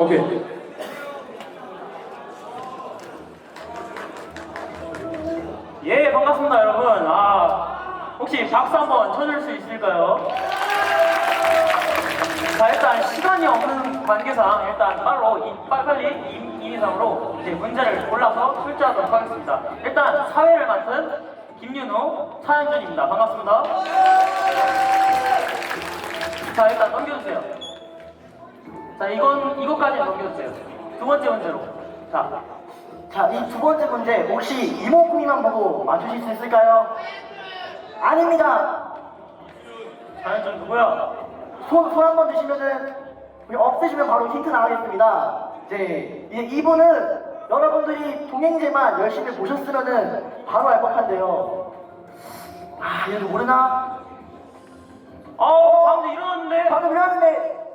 오케이. 예, 반갑습니다, 여러분. 아, 혹시 박수 한번 쳐줄 수 있을까요? 자, 일단 시간이 없는 관계상 일단 빨로 이, 빨리 임- 임의상으로 이제 문제를 골라서 출제하도록 하겠습니다. 일단 사회를 맡은 김윤호, 차현준입니다. 반갑습니다. 자, 일단 넘겨주세요. 자, 이건 이것까지 넘겨주세요. 두 번째 문제로. 자, 자, 이 두 번째 문제 혹시 이목구미만 보고 맞추실 수 있을까요? 아닙니다. 차현준 누구야? 손, 손 한 번 드시면은 우리 없으시면 바로 힌트 나가겠습니다. 이제 이제 이분은 여러분들이 동행제만 열심히 보셨으면은 바로 알 법한데요. 아, 얘도 모르나? 어, 방금 일어났는데. 방금 일어났는데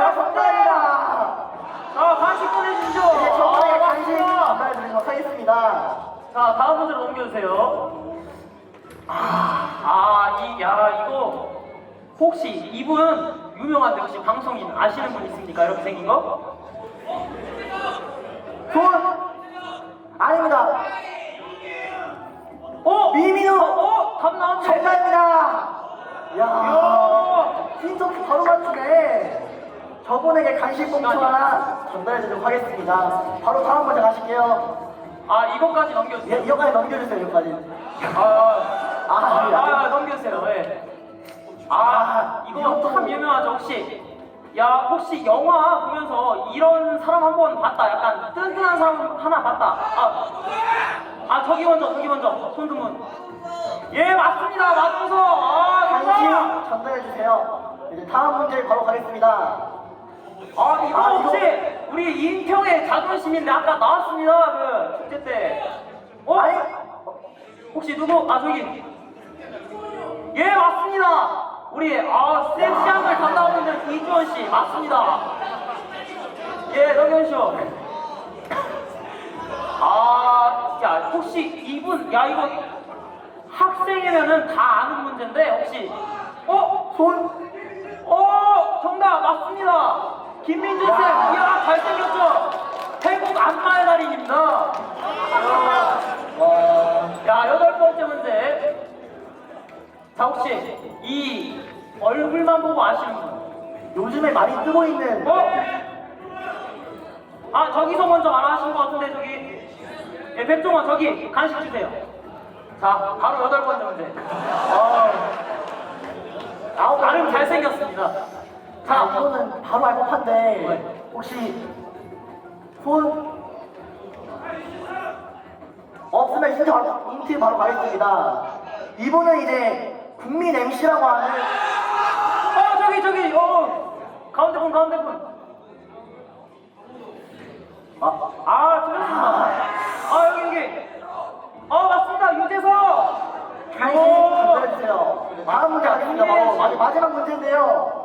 예, 자. 정답입니다. 자, 간식 보내주시죠. 이제 정답에 아, 간식 맞습니다. 전달해드리도록 하겠습니다. 자, 다음 문제로 넘겨주세요. 아, 이, 야, 이거. 혹시 이분 유명한데 혹시 방송인 아시는 분 있습니까? 이렇게 생긴 거? 손 아닙니다. 어? 미민우! 어? 답 나왔네. 정답입니다. 야, 이야. 힌트 바로 맞추네. 저분에게 간식 봉투 하나 전달해드리도록 하겠습니다. 바로 다음 문제 가실게요. 아, 이거까지 예, 넘겨주세요. 이거까지 넘겨주세요, 이거까지. 아, 아, 아, 예, 아, 넘겨주세요. 예. 아, 아, 이거 참 유명하죠, 혹시. 야, 혹시 영화 보면서 이런 사람 한 번 봤다. 약간 뜬뜬한 사람 하나 봤다. 아, 아 저기 먼저, 저기 먼저. 손드문. 예, 맞습니다. 맞아서. 아. 간식 전달해주세요. 이제 다음 문제 바로 가겠습니다. 아, 이거 아, 혹시 우리 인평의 자존심인데 아까 나왔습니다. 그 축제 때. 어? 아니, 혹시 누구? 아 저기. 예 맞습니다. 우리 아 섹시한 걸 담당하고 있는 이주원 씨 맞습니다. 예 넘겨주시오. 아야 혹시 이분 야 이거 학생이면은 다 아는 문제인데 혹시 어? 손, 어 정답 맞습니다. 김민준 쌤, 야. 이야 잘생겼죠? 태국 안마의 달인입니다. 와, 야 여덟 번째 문제. 자 혹시 이 얼굴만 보고 아시는 분? 요즘에 많이 뜨고 있는 어? 아 저기서 먼저 말하신 것 같은데 저기 예 백종원 저기 간식 주세요. 자 바로 여덟 번째 문제. 어, 아홉 나름. 잘생겼습니다. 자, 자 이거는 바로 알 법한데 네. 혹시 손 없으면 힌트 바로, 힌트 바로 가겠습니다. 이분은 이제 국민 MC라고 하는 어 저기 저기 어 가운데 분 가운데 분. 아, 아 틀렸습니다. 아 여기 여기. 어 맞습니다 유재석. 간식 오. 전달해주세요. 다음 문제 가겠습니다. 바로 마지막 문제인데요.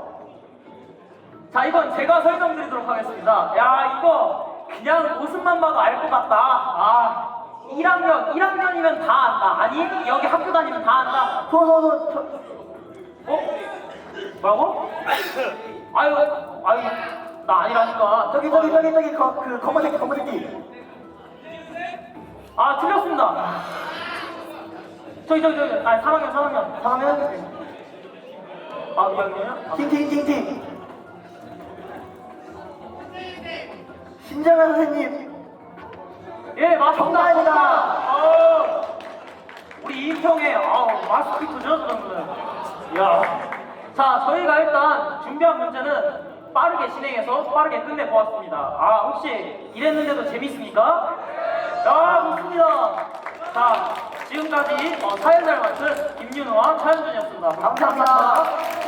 자 이건 제가 설명드리도록 하겠습니다. 야 이거 그냥 모습만 봐도 알 것 같다. 아 1학년 1학년이면 다 안다. 아니 여기 학교 다니면 다 안다. 손, 손. 어? 뭐라고? 아유 아유 나 아니라니까. 저기, 저기, 저기, 저기, 거, 그 검은색, 검은색. 아 틀렸습니다. 저기 저기 저기 아 3학년 3학년. 다음은 아 2학년이요? 힌트, 힌트, 선생님. 예 맞습니다. 정답입니다. 어, 우리 이평에 아 마스크트죠 저는. 야. 자 저희가 일단 준비한 문제는 빠르게 진행해서 빠르게 끝내 보았습니다. 아 혹시 이랬는데도 재밌습니까? 야 좋습니다. 자 지금까지 어, 사연을 맡은 김윤호와 차현준이었습니다. 감사합니다.